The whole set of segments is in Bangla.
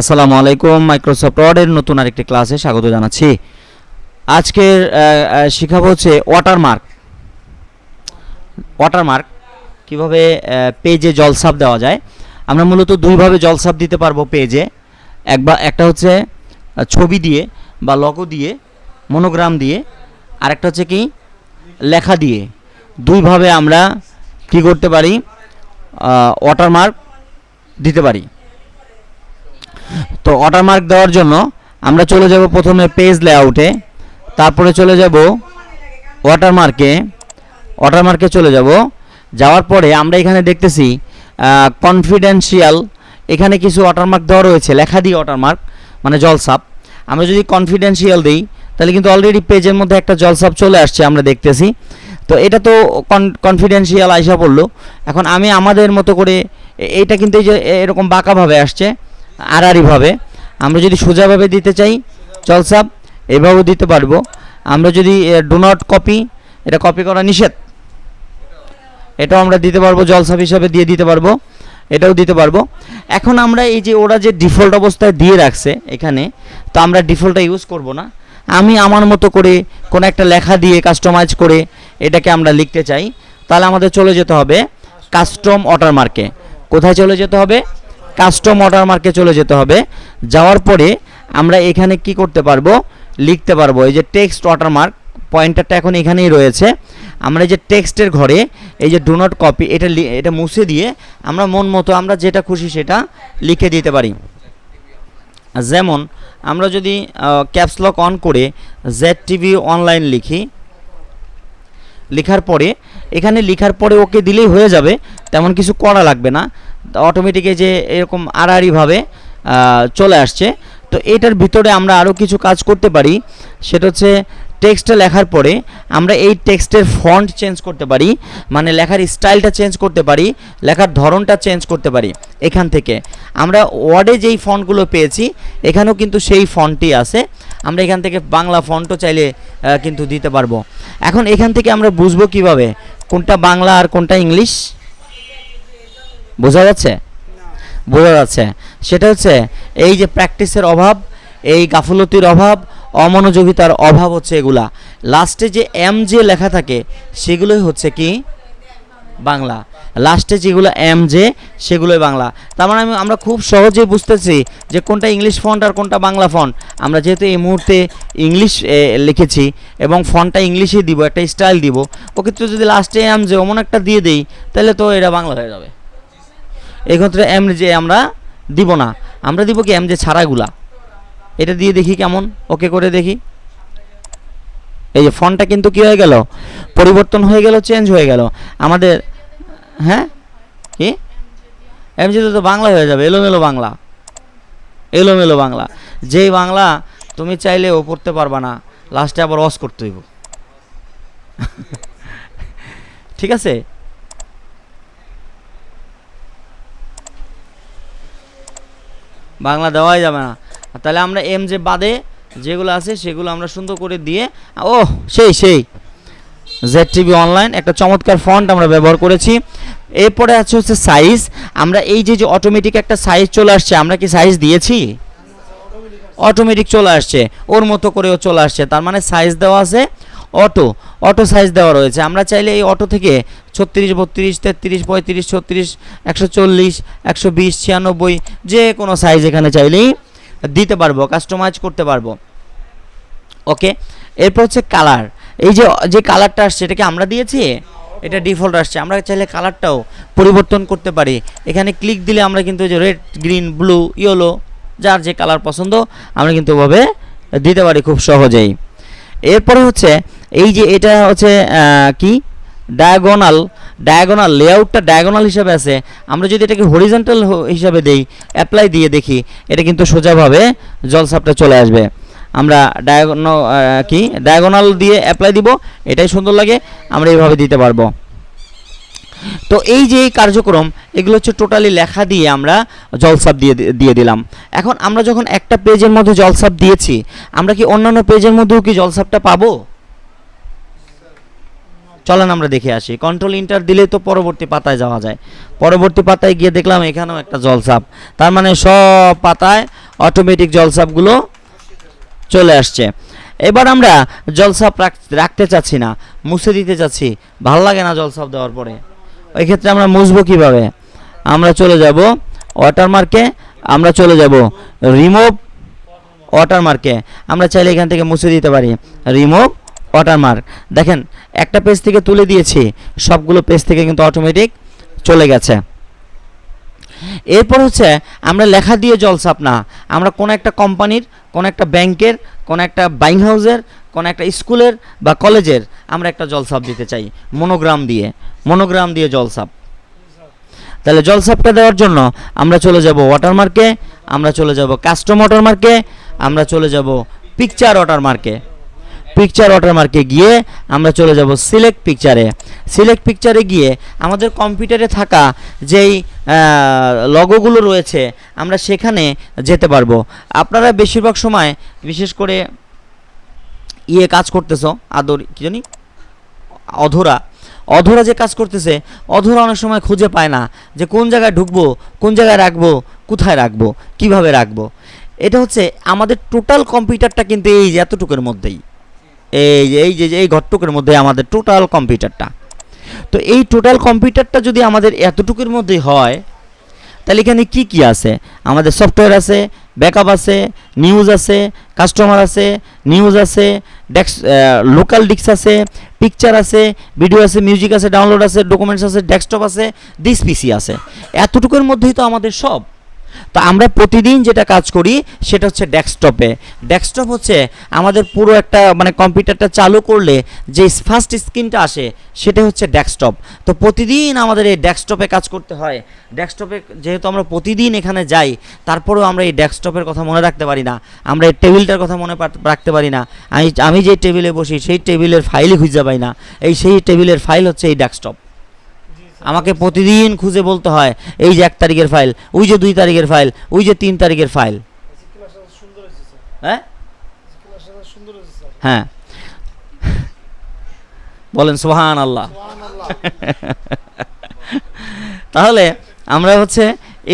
আসসালামু আলাইকুম মাইক্রোসফট ওয়ার্ডের নতুন আরেকটি ক্লাসে স্বাগত জানাচ্ছি। আজকের শেখাবো হচ্ছে ওয়াটারমার্ক ওয়াটারমার্ক কীভাবে পেজে জলসাপ দেওয়া যায়। আমরা মূলত দুইভাবে জলসাপ দিতে পারব পেজে একবার, একটা হচ্ছে ছবি দিয়ে বা লগো দিয়ে মনোগ্রাম দিয়ে, আরেকটা হচ্ছে কি, লেখা দিয়ে। দুইভাবে আমরা কি করতে পারি ওয়াটারমার্ক দিতে পারি। তো ওয়াটারমার্ক দেওয়ার জন্য আমরা চলে যাব প্রথমে পেজ লেআউটে তারপরে চলে যাব ওয়াটারমার্কে ওয়াটারমার্কে চলে যাব। যাওয়ার পরে আমরা এখানে দেখতেছি কনফিডেন্সিয়াল এখানে কিছু ওয়াটারমার্ক দেওয়া রয়েছে, লেখা দিয়ে ওয়াটারমার্ক মানে জলসাপ। আমরা যদি কনফিডেন্সিয়াল দিই, তাহলে কিন্তু অলরেডি পেজের মধ্যে একটা জলসাপ চলে আসছে, আমরা দেখতেছি। তো এটা তো কনফিডেন্সিয়াল আইসা পড়ল। এখন আমি আমাদের মতো করে এইটা কিন্তু এই যে, এরকম বাঁকাভাবে আসছে। আড়াআড়িভাবে। আমরা যদি সোজাভাবে দিতে চাই জলসাপ এভাবেও দিতে পারব। আমরা যদি ডো নট কপি এটা কপি করা নিষেধ, এটাও আমরা দিতে পারব জলসাপ হিসাবে দিয়ে দিতে পারব, এটাও দিতে পারব। এখন আমরা এই যে ওরা যে ডিফল্ট অবস্থায় দিয়ে রাখছে এখানে, তো আমরা ডিফল্টটা ইউজ করব না। আমি আমার মতো করে কোনো একটা লেখা দিয়ে কাস্টমাইজ করে এটাকে আমরা লিখতে চাই। তাহলে আমাদের চলে যেতে হবে কাস্টম ওয়াটারমার্কে কোথায় চলে যেতে হবে? কাস্টম ওয়াটারমার্কে চলে যেতে হবে। যাওয়ার পরে আমরা এখানে কি করতে পারব? লিখতে পারব। এই যে টেক্সট ওয়াটারমার্ক পয়েন্টারটা এখন এখানেই রয়েছে। আমরা এই যে টেক্সটের ঘরে এই যে ডু নট কপি এটা এটা মুছে দিয়ে আমরা মন মতো আমরা যেটা খুশি সেটা লিখে দিতে পারি। যেমন আমরা যদি ক্যাপসলক অন করে জেড টিভি অনলাইন লিখি, লেখার পরে, এখানে লেখার পরে ওকে দিলেই হয়ে যাবে, তেমন কিছু করা লাগবে না। অটোমেটিক যে এরকম আড়াআড়িভাবে চলে আসছে। তো এটার ভিতরে আমরা আরও কিছু কাজ করতে পারি। সেটা হচ্ছে টেক্সটটা লেখার পরে আমরা এই টেক্সটের ফন্ট চেঞ্জ করতে পারি। মানে লেখার স্টাইলটা চেঞ্জ করতে পারি, লেখার ধরনটা চেঞ্জ করতে পারি এখান থেকে। আমরা ওয়ার্ডে যেই ফন্টগুলো পেয়েছি, এখানেও কিন্তু সেই ফন্টই আছে। আমরা এখান থেকে বাংলা ফন্টও চাইলে কিন্তু দিতে পারব। এখন এখান থেকে আমরা বুঝব কীভাবে? কোনটা বাংলা আর কোনটা ইংলিশ? বোঝা যাচ্ছে? বোঝা যাচ্ছে। সেটা হচ্ছে, এই যে প্র্যাকটিসের অভাব, এই গাফলতির অভাব, অমনোযোগিতার অভাব হচ্ছে এগুলা। লাস্টে যে এম যে লেখা থাকে, সেগুলোই হচ্ছে কি? বাংলা। লাস্টে যেগুলো এম যে সেগুলোই বাংলা। তার মানে আমি, আমরা খুব সহজেই বুঝতেছি যে কোনটা ইংলিশ ফন্ট আর কোনটা বাংলা ফন্ট আমরা যেহেতু এই মুহূর্তে ইংলিশ লিখেছি এবং ফন্টটা ইংলিশে দিব, একটা স্টাইল দিব। ওকে তো যদি লাস্টে এম যে অমন একটা দিয়ে দেই, তাহলে তো এটা বাংলা হয়ে যাবে। এক্ষেত্রে এম যে আমরা দিব না। আমরা দিব কি এম যে ছাড়াগুলা। এটা দিয়ে দেখি কেমন। ওকে করে দেখি। এই যে ফন্টটা কিন্তু কি হয়ে গেল? পরিবর্তন হয়ে গেল চেঞ্জ হয়ে গেল। আমাদের হ্যাঁ? কি? এম যে তো বাংলা হয়ে যাবে, এলোমেলো বাংলা। এলোমেলো বাংলা। যেই বাংলা তুমি চাইলেও পড়তে পারবা না লাস্টে আবার অস করতে হইব। ঠিক আছে? বাংলা দেওয়াই যাবে না। তাহলে আমরা এম যে বাদে যেগুলো আছে সেগুলো আমরা সুন্দর করে দিয়ে ও সেই সেই। জেড টিভি অনলাইন একটা চমৎকার ফন্ট আমরা ব্যবহার করেছি। এরপরে আছে হচ্ছে সাইজ আমরা এই যে যে অটোমেটিক একটা সাইজ চলে আসছে, আমরা কি সাইজ দিয়েছি? অটোমেটিক চলে আসছে। ওর মতো করেও চলে আসছে। তার মানে সাইজ দেওয়া আছে। অটো অটো সাইজ দেওয়া রয়েছে। আমরা চাইলে এই অটো থেকে ছত্রিশ, বত্রিশ, তেত্রিশ, পঁয়ত্রিশ, ছত্রিশ, একশো চল্লিশ, একশো বিশ, ছিয়ানব্বই, যে কোনো সাইজ এখানে চাইলেই দিতে পারব কাস্টমাইজ করতে পারব। ওকে এরপর হচ্ছে কালার এই যে যে কালারটা আসছে, এটা কি আমরা দিয়েছি? এটা ডিফল্ট আসছে। আমরা চাইলে কালারটাও পরিবর্তন করতে পারি। এখানে ক্লিক দিলে আমরা কিন্তু যে রেড গ্রিন ব্লু ইয়েলো যার যে কালার পছন্দ, আমরা কিন্তু ওভাবে দিতে পারি খুব সহজেই। এরপরে হচ্ছে এই যে এটা হচ্ছে কি? ডায়াগোনাল ডায়াগোনাল লেআউটটা ডায়াগোনাল হিসাবে আছে। আমরা যদি এটাকে হরিজেন্টাল হিসাবে দেই অ্যাপ্লাই দিয়ে দেখি, এটা কিন্তু সোজাভাবে জলসাপটা চলে আসবে। আমরা ডায়াগন কি? ডায়াগোনাল দিয়ে অ্যাপ্লাই দিব, এটাই সুন্দর লাগে, আমরা এইভাবে দিতে পারব। তো এই যে কার্যক্রম, এগুলো হচ্ছে টোটালি লেখা দিয়ে আমরা জলসাপ দিয়ে দিয়ে দিলাম। এখন আমরা যখন একটা পেজের মধ্যে জলসাপ দিয়েছি, আমরা কি অন্যান্য পেজের মধ্যেও কি জলসাপটা পাবো? চলেন আমরা দেখে আসি। কন্ট্রোল ইন্টার দিলে তো পরবর্তী পাতায় যাওয়া যায়। পরবর্তী পাতায় গিয়ে দেখলাম এখানেও একটা জলসাপ। তার মানে সব পাতায় অটোমেটিক জলসাপগুলো চলে আসছে। এবার আমরা জলসাপ রাখ- রাখতে চাচ্ছি না, মুছে দিতে চাচ্ছি। ভালো লাগে না জলসাপ দেওয়ার পরে। ওই ক্ষেত্রে আমরা মুছবো কীভাবে? আমরা চলে যাব ওয়াটারমার্কে আমরা চলে যাব রিমুভ ওয়াটারমার্কে আমরা চাইলে এখান থেকে মুছে দিতে পারি। রিমুভ ওয়াটারমার্ক দেখেন, একটা পেজ থেকে তুলে দিয়েছি, সবগুলো পেজ থেকে কিন্তু অটোমেটিক চলে গেছে। এরপর হচ্ছে, আমরা লেখা দিয়ে জলসাপ না। আমরা কোনো একটা কোম্পানির কোনো একটা ব্যাংকের, কোনো একটা বাইং হাউসের কোনো একটা স্কুলের বা কলেজের আমরা একটা জলসাপ দিতে চাই মনোগ্রাম দিয়ে। মনোগ্রাম দিয়ে জলসাপ। তাহলে জলসাপটা দেওয়ার জন্য আমরা চলে যাব ওয়াটারমার্কে আমরা চলে যাব কাস্টম ওয়াটারমার্কে আমরা চলে যাব পিকচার ওয়াটারমার্কে পিকচার ওয়াটারমার্কে গিয়ে আমরা চলে যাব সিলেক্ট পিকচারে সিলেক্ট পিকচারে গিয়ে আমাদের কম্পিউটারে থাকা যেই লগোগুলো রয়েছে, আমরা সেখানে যেতে পারব। আপনারা বেশিরভাগ সময়, বিশেষ করে ইয়ে কাজ করতেছো, আদর, কি জানি? অধরা। অধরা যে কাজ করতেছে, অধরা অনেক সময় খুঁজে পায় না যে কোন জায়গায় ঢুকবো, কোন জায়গায় রাখব, কোথায় রাখব, কীভাবে রাখব। এটা হচ্ছে আমাদের টোটাল কম্পিউটারটা কিন্তু এই যে এতটুকুর মধ্যেই। এই যে এই যে, এই ঘরটুকুর মধ্যে আমাদের টোটাল কম্পিউটারটা তো এই টোটাল কম্পিউটারটা যদি আমাদের এতটুকুর মধ্যে হয়, তাহলে এখানে কি কি আছে? আমাদের সফটওয়্যার আছে ব্যাকআপ আছে নিউজ আছে কাস্টমার আছে নিউজ আছে ডেক্স লোকাল ডিস্ক আছে পিকচার আছে ভিডিও আছে মিউজিক আছে ডাউনলোড আছে ডকুমেন্টস আছে ডেস্কটপ আছে ডিস পিসি আছে। এতটুকুর মধ্যেই তো আমাদের সব। তো আমরা প্রতিদিন যেটা কাজ করি, সেটা হচ্ছে ডেস্কটপে। ডেস্কটপ হচ্ছে আমাদের পুরো একটা মানে কম্পিউটারটা চালু করলে যে ফার্স্ট স্ক্রিনটা আসে সেটা হচ্ছে ডেস্কটপ। তো প্রতিদিন আমাদের এই ডেস্কটপে কাজ করতে হয়। ডেস্কটপে যেহেতু আমরা প্রতিদিন এখানে যাই, তারপরেও আমরা এই ডেস্কটপের কথা মনে রাখতে পারি না। আমরা এই টেবিলটার কথা মনে রাখতে পারি না। আমি আমি যে টেবিলে বসি, সেই টেবিলের ফাইলই খুঁজে পাই না। এই সেই টেবিলের ফাইল হচ্ছে এই ডেস্কটপ। আমাকে প্রতিদিন খুঁজে বলতে হয়, এই যে এক তারিখের ফাইল, ওই যে দুই তারিখের ফাইল, ওই যে তিন তারিখের ফাইল। হ্যাঁ? হ্যাঁ। বলেন সোহান আল্লাহ তাহলে আমরা হচ্ছে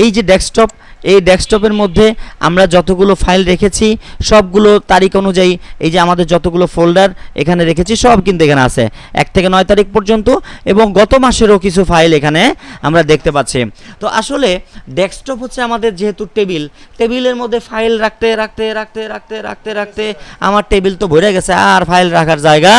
এই যে ডেস্কটপ এই ডেস্কটপের মধ্যে আমরা যতগুলো ফাইল রেখেছি, সবগুলো তারিখ অনুযায়ী এই যে আমাদের যতগুলো ফোল্ডার এখানে রেখেছি, সব কিন্তু এখানে আছে। এক থেকে নয় তারিখ পর্যন্ত এবং গত মাসেরও কিছু ফাইল এখানে আমরা দেখতে পাচ্ছি। তো আসলে ডেস্কটপ হচ্ছে আমাদের যেহেতু টেবিল, টেবিলের মধ্যে ফাইল রাখতে রাখতে রাখতে রাখতে রাখতে রাখতে আমার টেবিল তো ভরে গেছে, আর ফাইল রাখার জায়গা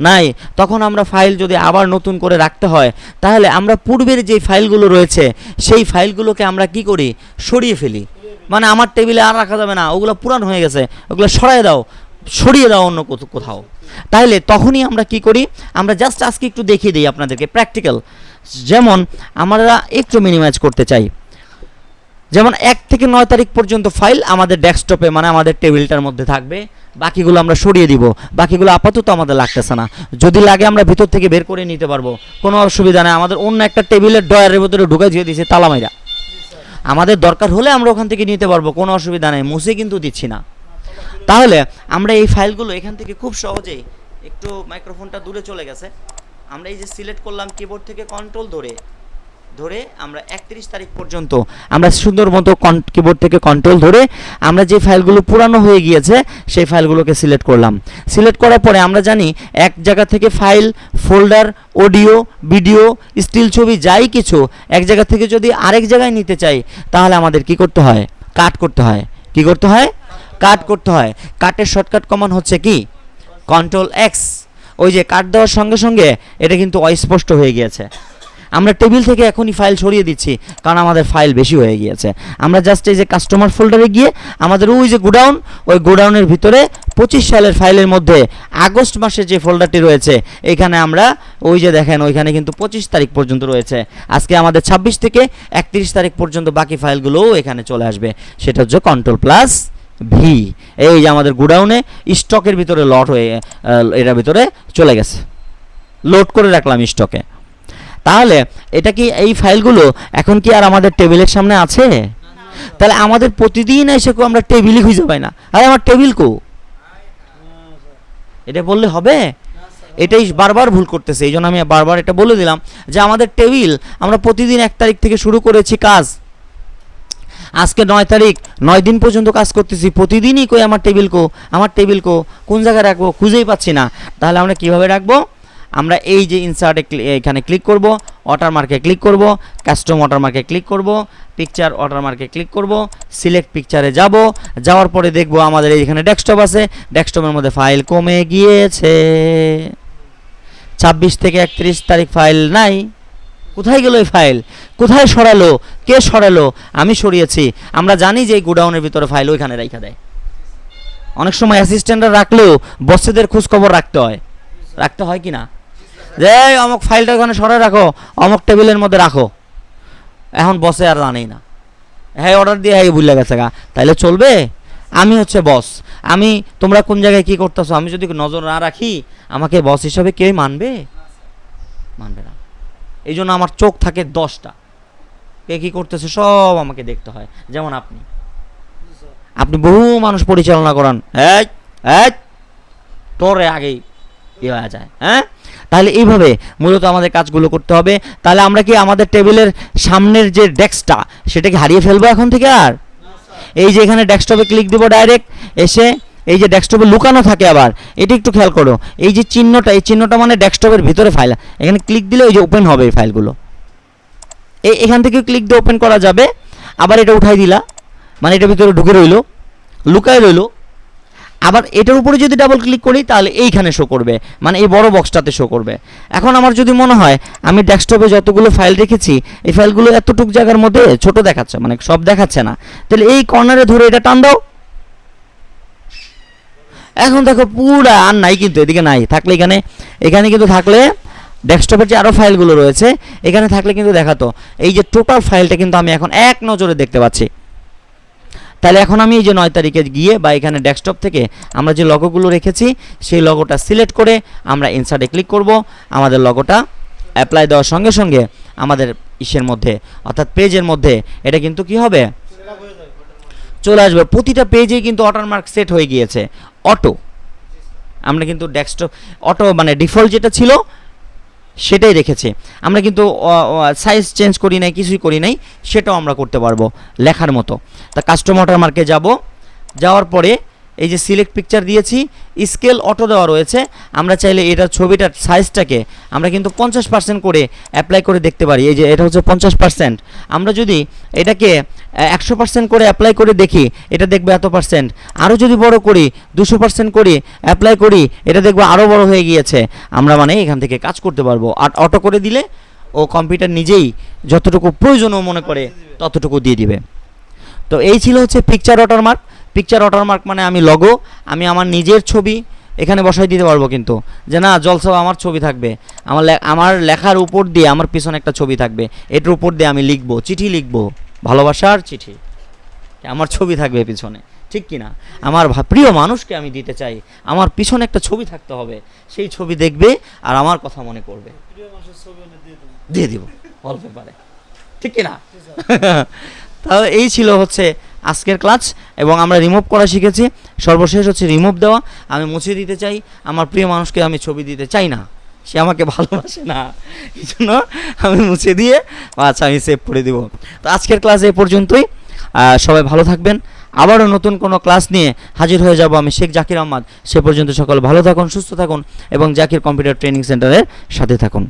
নাই, তখন আমরা ফাইল যদি আবার নতুন করে রাখতে হয়, তাহলে আমরা পূর্বের যে ফাইলগুলো রয়েছে, সেই ফাইলগুলোকে আমরা কি করি? সরিয়ে ফেলি। মানে আমার টেবিলে আর রাখা যাবে না, ওগুলো পুরান হয়ে গেছে, ওগুলো সরাই দাও, সরিয়ে দাও অন্য কোথ- কোথাও। তাহলে তখনই আমরা কি করি? আমরা জাস্ট আজকে একটু দেখিয়ে দিই আপনাদেরকে প্র্যাকটিক্যাল যেমন, আমরা একটু মিনিমাইজ করতে চাই। যেমন এক থেকে নয় তারিখ পর্যন্ত ফাইল আমাদের ডেস্কটপে মানে আমাদের টেবিলটার মধ্যে থাকবে। বাকিগুলো আমরা সরিয়ে দিব। বাকিগুলো আপাতত আমাদের লাগতেছে না। যদি লাগে আমরা ভিতর থেকে বের করে নিতে পারব। কোনো অসুবিধা নেই। আমাদের অন্য একটা টেবিলের ডয়ারের ভিতরে ঢুকে দিয়ে দিয়েছে তালামাইরা আমাদের দরকার হলে আমরা ওখান থেকে নিতে পারব। কোনো অসুবিধা নেই। মুছে কিন্তু দিচ্ছি না। তাহলে আমরা এই ফাইলগুলো এখান থেকে খুব সহজেই একটু মাইক্রোফোনটা দূরে চলে গেছে। আমরা এই যে সিলেক্ট করলাম কিবোর্ড থেকে কন্ট্রোল ধরে। ধরে আমরা একত্রিশ তারিখ পর্যন্ত আমরা সুন্দর মতো কিবোর্ড থেকে কন্ট্রোল ধরে আমরা যে ফাইলগুলো পুরানো হয়ে গিয়েছে, সেই ফাইলগুলোকে সিলেক্ট করলাম। সিলেক্ট করার পরে আমরা জানি এক জায়গা থেকে file, folder, audio, video, still ছবি, যাই কিছু, এক জায়গা থেকে যদি আরেক জায়গায় নিতে চাই, তাহলে আমাদের কি করতে হয়? কাট করতে হয়। কি করতে হয়? কাট করতে হয়। কাটের শর্টকাট কমান হচ্ছে কি? কন্ট্রোল এক্স ওই যে কাট দেওয়ার সঙ্গে সঙ্গে এটা কিন্তু অস্পষ্ট হয়ে গিয়েছে। আমরা টেবিল থেকে এখনই ফাইল সরিয়ে দিচ্ছি, কারণ আমাদের ফাইল বেশি হয়ে গিয়েছে। আমরা জাস্ট এই যে কাস্টমার ফোল্ডারে গিয়ে আমাদের ওই যে গোডাউন ওই গোডাউনের ভিতরে পঁচিশ সালের ফাইলের মধ্যে আগস্ট মাসে যে ফোল্ডারটি রয়েছে, এখানে আমরা ওই যে দেখেন, ওইখানে কিন্তু পঁচিশ তারিখ পর্যন্ত রয়েছে। আজকে আমাদের ছাব্বিশ থেকে একত্রিশ তারিখ পর্যন্ত বাকি ফাইলগুলোও এখানে চলে আসবে। সেটা হচ্ছে কন্ট্রোল প্লাস ভি এই যে আমাদের গোডাউনে স্টকের ভিতরে লট হয়ে এটার ভিতরে চলে গেছে। লোড করে রাখলাম স্টকে তাহলে এটা কি এই ফাইলগুলো এখন কি আর আমাদের টেবিলের সামনে আছে? তাহলে আমাদের প্রতিদিন এসে কো আমরা টেবিলই খুঁজে পাই না। আরে আমার টেবিল কো? এটা বললে হবে? এটাই বারবার ভুল করতেছে এই জন্য আমি বারবার এটা বলে দিলাম যে আমাদের টেবিল আমরা প্রতিদিন এক তারিখ থেকে শুরু করেছি কাজ। আজকে নয় তারিখ, নয় দিন পর্যন্ত কাজ করতেছি, প্রতিদিনই কই আমার টেবিল কো? আমার টেবিল কো? কোন জায়গায় রাখব? খুঁজেই পাচ্ছি না। তাহলে আমরা কীভাবে রাখব? আমরা এই যে ইনসার্টে এখানে ক্লিক করব ওয়াটারমার্কে ক্লিক করব কাস্টম ওয়াটারমার্কে ক্লিক করব পিকচার ওয়াটারমার্কে ক্লিক করব সিলেক্ট পিকচারে যাব, যাওয়ার পরে দেখব আমাদের এইখানে ডেস্কটপ আছে ডেস্কটপের মধ্যে ফাইল কমে গিয়েছে। ছাব্বিশ থেকে একত্রিশ তারিখ ফাইল নাই। কোথায় গেল এই ফাইল কোথায় সরালো? কে সরালো? আমি সরিয়েছি। আমরা জানি যে এই গোডাউনের ভিতরে ফাইল ওইখানে রাখা দেয়। অনেক সময় অ্যাসিস্ট্যান্টরা রাখলেও বসেদের খোঁজ খবর রাখতে হয়। রাখতে হয় কি না? যে অমুক ফাইলটা ওখানে সরাই রাখো, অমুক টেবিলের মধ্যে রাখো। এখন বসে আর জানেই না। হ্যাঁ অর্ডার দিয়ে হ্যাঁ ভুলে গেছে গা। তাইলে চলবে? আমি হচ্ছে বস আমি, তোমরা কোন জায়গায় কি করতেছো? আমি যদি নজর না রাখি, আমাকে বস হিসাবে কেউ মানবে? মানবে না। এই জন্য আমার চোখ থাকে দশটা। কে কী করতেছে সব আমাকে দেখতে হয়। যেমন আপনি। আপনি বহু মানুষ পরিচালনা করান। এই এই, তোরে আগেই ইয়ে হয়ে যায়। হ্যাঁ? তাহলে এইভাবে মূলত আমাদের কাজগুলো করতে হবে। তাহলে আমরা কি আমাদের টেবিলের সামনের যে ডেস্কটা, সেটাকে হারিয়ে ফেলব এখন থেকে আর? এই যে এখানে ডেস্কটপে ক্লিক দিব ডাইরেক্ট, এসে এই যে ডেস্কটপে লুকানো থাকে আবার, এটা একটু খেয়াল করো। এই যে চিহ্নটা, এই চিহ্নটা মানে ডেস্কটপের ভিতরে ফাইল। এখানে ক্লিক দিলে ওই যে ওপেন হবে এই ফাইলগুলো। এই এখান থেকে ক্লিক দিয়ে ওপেন করা যাবে। আবার এটা উঠাই দিলা। মানে এটা ভিতরে ঢুকে রইল। লুকায় রইল। আবার এটার উপরে যদি ডাবল ক্লিক করি, তাহলে এইখানে শো করবে। মানে এই বড় বক্সটাতে শো করবে। এখন আমার যদি মনে হয়, আমি ডেস্কটপে যতগুলো ফাইল রেখেছি, এই ফাইলগুলো এতটুক জায়গার মধ্যে ছোট দেখাচ্ছে মানে সব দেখাচ্ছে না। তাহলে এই কর্নারে ধরে এটা টান দাও। এখন দেখো পুরা আর নাই কিন্তু, এদিকে নাই। থাকলে এখানে এখানে কিন্তু থাকলে ডেস্কটপের যে আরও ফাইলগুলো রয়েছে, এখানে থাকলে কিন্তু দেখাতো। এই যে টোটাল ফাইলটা কিন্তু আমি এখন এক নজরে দেখতে পাচ্ছি। তাহলে এখন আমি এই যে নয় তারিখে গিয়ে বা এখানে ডেস্কটপ থেকে আমরা যে লগোগুলো রেখেছি, সেই লগোটা সিলেক্ট করে আমরা ইনসার্টে ক্লিক করব। আমাদের লগোটা অ্যাপ্লাই দেওয়ার সঙ্গে সঙ্গে আমাদের ইসের মধ্যে, অর্থাৎ পেজের মধ্যে, এটা কিন্তু কি হবে? চলে আসবে। প্রতিটা পেজেই কিন্তু ওয়াটারমার্ক সেট হয়ে গিয়েছে। অটো আমরা কিন্তু ডেস্কটপ অটো মানে ডিফল্ট যেটা ছিল সেটাই রেখেছে। আমরা কিন্তু সাইজ চেঞ্জ করি নাই, কিছুই করি নাই, সেটাও আমরা করতে পারব লেখার মতো। তা কাস্টমার মার্কে যাব, যাওয়ার পরে এই যে সিলেক্ট পিকচার দিয়েছি স্কেল অটো দেওয়া রয়েছে। আমরা চাইলে এটা ছবিটার সাইজটাকে আমরা কিন্তু পঞ্চাশ পার্সেন্ট করে অ্যাপ্লাই করে দেখতে পারি। এই যে এটা হচ্ছে পঞ্চাশ পার্সেন্ট আমরা যদি এটাকে একশো পার্সেন্ট করে অ্যাপ্লাই করে দেখি, এটা দেখবে এত পার্সেন্ট আরও যদি বড় করি, দুশো পার্সেন্ট করি অ্যাপ্লাই করি, এটা দেখব আরও বড় হয়ে গিয়েছে। আমরা মানে এখান থেকে কাজ করতে পারব। আর অটো করে দিলে ও কম্পিউটার নিজেই যতটুকু প্রয়োজনও মনে করে ততটুকু দিয়ে দিবে। তো এই ছিল হচ্ছে পিকচার ওয়াটারমার্ক পিকচার ওয়াটারমার্ক মানে আমি লগো আমি আমার নিজের ছবি এখানে বসাই দিতে পারব কিন্তু। যে না জলসা আমার ছবি থাকবে। আমার আমার লেখার উপর দিয়ে আমার পিছনে একটা ছবি থাকবে। এটার উপর দিয়ে আমি লিখব চিঠি লিখব। ভালোবাসার চিঠি। আমার ছবি থাকবে পিছনে। ঠিক কি না আমার প্রিয় মানুষকে আমি দিতে চাই। আমার পিছনে একটা ছবি থাকতে হবে। সেই ছবি দেখবে আর আমার কথা মনে করবে। দিয়ে দেবো। অল্প পারে ঠিক কি না তাহলে এই ছিল হচ্ছে আজকের ক্লাস এবং আমরা রিমুভ করা শিখেছি। সর্বশেষ হচ্ছে রিমুভ দেওয়া। আমি মুছে দিতে চাই। আমার প্রিয় মানুষকে আমি ছবি দিতে চাই না। সে আমাকে ভালোবাসে না। এই জন্য আমি মুছে দিয়ে আচ্ছা আমি সেভ করে দিব। তো আজকের ক্লাস এই পর্যন্তই। সবাই ভালো থাকবেন। আবারও নতুন কোনো ক্লাস নিয়ে হাজির হয়ে যাব আমি শেখ জাকির আহমদ। সে পর্যন্ত সকল ভালো থাকুন, সুস্থ থাকুন এবং জাকির কম্পিউটার ট্রেনিং সেন্টারের সাথে থাকুন।